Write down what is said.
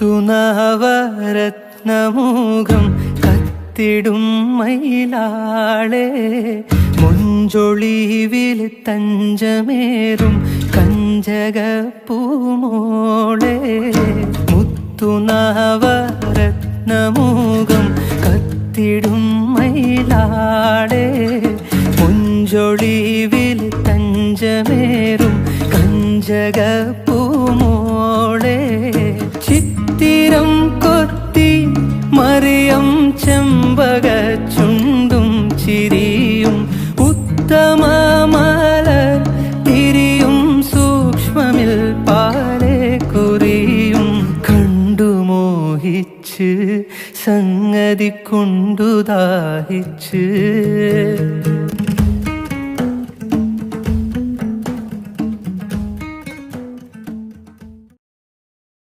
മുത്തുനവരത്നമുഖം കത്തിടും മയിലാളെ. മുഞ്ചൊളിവിൽ തഞ്ചമേറും കഞ്ചക പൂമോളെ മുത്തുനവരത്നമുഖം കത്തിടും മയിലാളെ. മുഞ്ചൊളിവിൽ തഞ്ചമേറും കഞ്ചക ചെമ്പക ചുണ്ടും ചിരിയും ഉത്തമ മലർ തിരിയും സൂക്ഷ്മമിൽ പാലെ കുറിയും കണ്ടു മോഹിച്ച് സംഗതി കൊണ്ടു ദാഹിച്ച്.